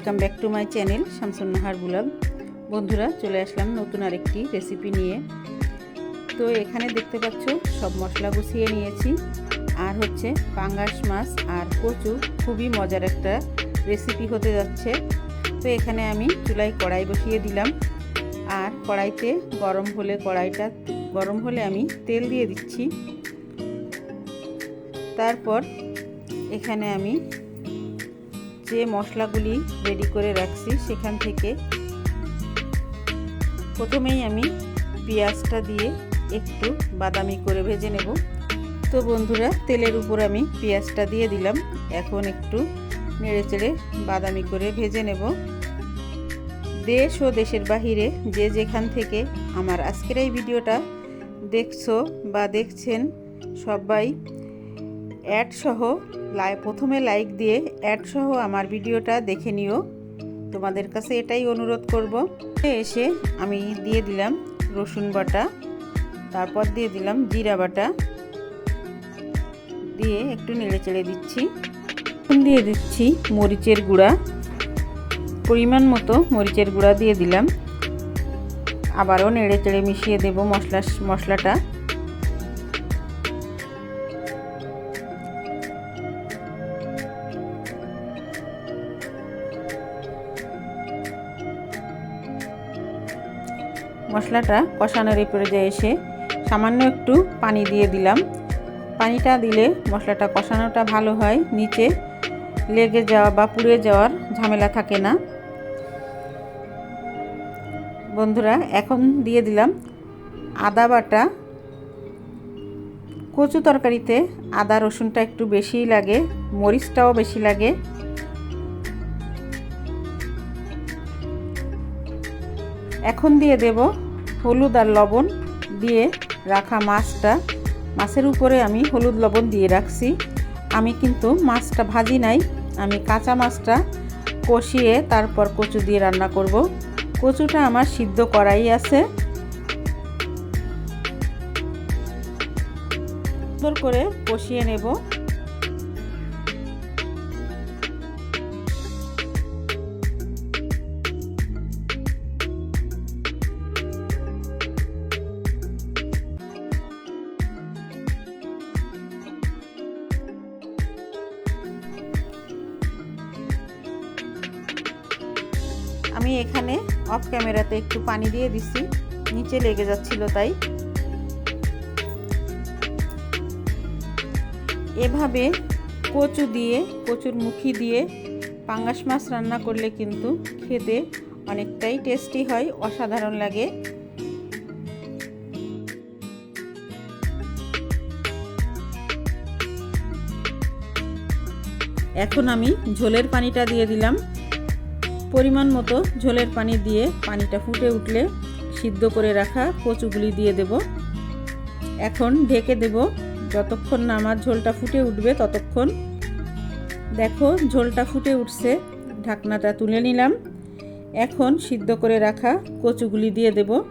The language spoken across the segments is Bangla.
Welcome back to my channel Shamsunnahar blog. বন্ধুরা, চলে আসলাম নতুন আরেকটি রেসিপি নিয়ে। তো এখানে দেখতে পাচ্ছ, সব মশলা গুছিয়ে নিয়েছি। আর হচ্ছে পাঙ্গাস মাছ আর কচু, খুবই মজার একটা রেসিপি হতে যাচ্ছে। তো এখানে আমি চুলায় কড়াই বসিয়ে দিলাম। আর কড়াইতে গরম হলে কড়াইটা, গরম হলে আমি তেল দিয়ে দিচ্ছি। তারপর এখানে আমি যে মশলাগুলি রেডি করে রাখছি সেখান থেকে প্রথমেই আমি পেঁয়াজটা দিয়ে একটু বাদামি করে ভেজে নেব। তো বন্ধুরা, তেলের উপর আমি পেঁয়াজটা দিয়ে দিলাম। এখন একটু নেড়ে চেড়ে বাদামি করে ভেজে নেব। দেশ ও দেশের বাহিরে যে যেখান থেকে আমার আজকের এই ভিডিওটা দেখছ বা দেখছেন, সবাই অ্যাড সহ লাই প্রথমে লাইক দিয়ে অ্যাড সহ আমার ভিডিওটা দেখে নিও। তোমাদের কাছে এটাই অনুরোধ করব। এসে আমি দিয়ে দিলাম রসুন বাটা, তারপর দিয়ে দিলাম জিরা বাটা। দিয়ে একটু নেড়ে চেড়ে দিচ্ছি। দিয়ে দিচ্ছি মরিচের গুঁড়া। পরিমাণ মতো মরিচের গুঁড়া দিয়ে দিলাম। আবারও নেড়ে চেড়ে মিশিয়ে দেব মশলা মশলাটা। মশলাটা কষানোর এই পর্যায়ে এসে সামান্য একটু পানি দিয়ে দিলাম। পানিটা দিলে মশলাটা কষানোটা ভালো হয়, নিচে লেগে যাওয়া বা পুড়ে যাওয়ার ঝামেলা থাকে না। বন্ধুরা, এখন দিয়ে দিলাম আদা বাটা। কচু তরকারিতে আদা রসুনটা একটু বেশিই লাগে, মরিচটাও বেশি লাগে। এখন দিয়ে দেব হলুদ আর লবণ দিয়ে রাখা মাছটা। মাছের উপরে আমি হলুদ লবণ দিয়ে রাখছি। আমি কিন্তু মাছটা ভাজি নাই। আমি কাঁচা মাছটা কষিয়ে তারপর কচু দিয়ে রান্না করব। কচুটা আমার সিদ্ধ করাই আছে। সুন্দর করে কষিয়ে নেব। আমি এখানে অফ ক্যামেরাতে একটু পানি দিয়ে দিছি। নিচে লেগে যাচ্ছিল তাই। এভাবে কচু দিয়ে, কচুর মুখি দিয়ে পাঙ্গাস মাছ রান্না করলে কিন্তু খেতে অনেকটাই টেস্টি হয়, অসাধারণ লাগে। এখন আমি ঝোলের পানিটা দিয়ে দিলাম। পরিমাণ মতো ঝোলের পানি দিয়ে পানিটা ফুটে উঠলে সিদ্ধ করে রাখা কচুগুলি দিয়ে দেব। এখন ঢেকে দেব। যতক্ষণ না আমার ঝোলটা ফুটে উঠবে ততক্ষণ। দেখো, ঝোলটা ফুটে উঠছে। ঢাকনাটা তুলে নিলাম। এখন সিদ্ধ করে রাখা কচুগুলি দিয়ে দেব।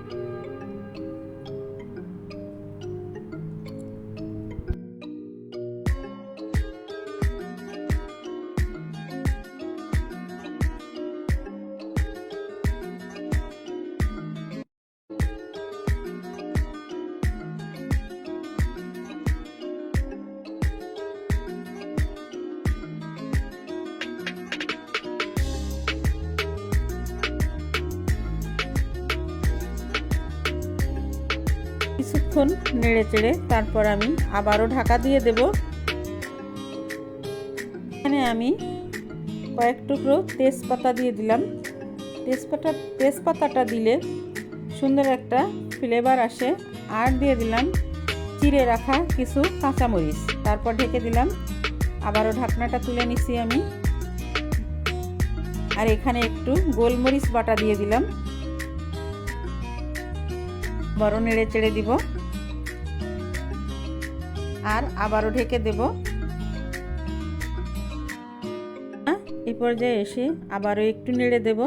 কিছুক্ষণ নেড়ে চেড়ে তারপর আমি আবারও ঢাকা দিয়ে দেব। এখানে আমি কয়েক টুকরো তেজপাতা দিয়ে দিলাম। তেজপাতা তেজপাতাটা দিলে সুন্দর একটা ফ্লেভার আসে। আর দিয়ে দিলাম চিড়ে রাখা কিছু কাঁচামরিচ। তারপর ঢেকে দিলাম। আবারও ঢাকনাটা তুলে নিছি আমি। আর এখানে একটু গোলমরিচ বাটা দিয়ে দিলাম। বড় নেড়ে চেড়ে দিব। আর আবারও ঢেকে দেব। এই পর্যায়ে এসে আবারও একটু নেড়ে দেব।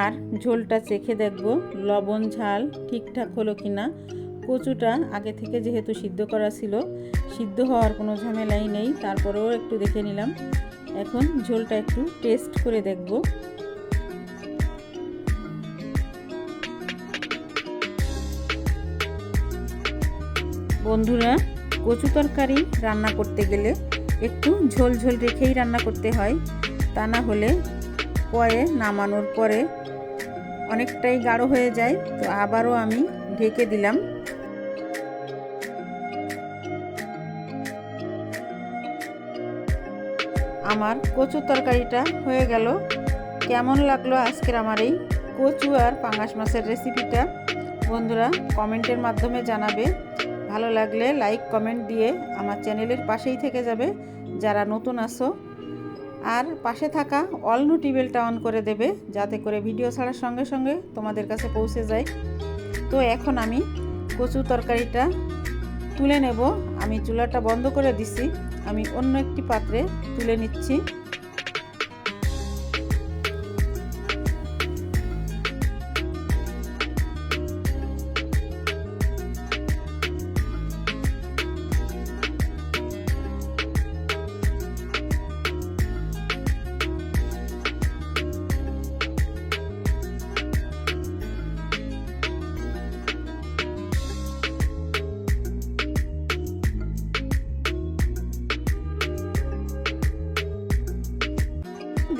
আর ঝোলটা চেখে দেখব, লবণ, ঝাল ঠিকঠাক হলো কি না কচুটা আগে থেকে যেহেতু সিদ্ধ করা ছিল, সিদ্ধ হওয়ার কোনো ঝামেলাই নেই, তারপরেও একটু দেখে নিলাম। এখন ঝোলটা একটু টেস্ট করে দেখব। বন্ধুরা, কচু তরকারি রান্না করতে গেলে একটু ঝোল ঝোল রেখেই রান্না করতে হয়। তা না হলে পরে নামানোর পরে অনেকটাই গাঢ় হয়ে যায়। তো আবারও আমি ঢেকে দিলাম। আমার কচু তরকারিটা হয়ে গেল। কেমন লাগল আজকের আমার এই কচু আর পাঙাশ মাছের রেসিপিটা? বন্ধুরা, কমেন্টের মাধ্যমে জানাবে। ভালো লাগলে লাইক কমেন্ট দিয়ে আমার চ্যানেলের পাশেই থেকে যাবে, যারা নতুন আসো আর পাশে থাকা অল নোটিবেলটা অন করে দেবে, যাতে করে ভিডিও ছাড়ার সঙ্গে সঙ্গে তোমাদের কাছে পৌঁছে যায়। তো এখন আমি কচু তরকারিটা তুলে নেব। আমি চুলাটা বন্ধ করে দিছি। আমি অন্য একটি পাত্রে তুলে নিচ্ছি।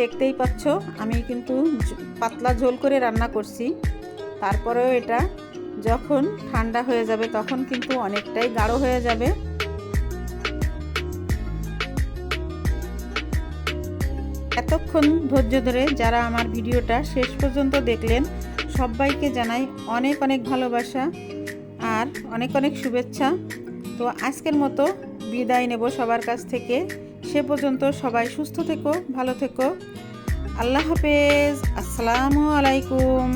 দেখতেই পাচ্ছ, আমি কিন্তু পাতলা ঝোল করে রান্না করছি। তারপরেও এটা যখন ঠান্ডা হয়ে যাবে তখন কিন্তু অনেকটাই গাঢ় হয়ে যাবে। এতক্ষণ ধৈর্য ধরে যারা আমার ভিডিওটা শেষ পর্যন্ত দেখলেন, সবাইকে জানাই অনেক অনেক ভালোবাসা আর অনেক অনেক শুভেচ্ছা। তো আজকের মতো বিদায় নেব সবার কাছ থেকে। সে পর্যন্ত সবাই সুস্থ থেকো ভালো থেকো। আল্লাহ হাফেজ। আসসালামু আলাইকুম।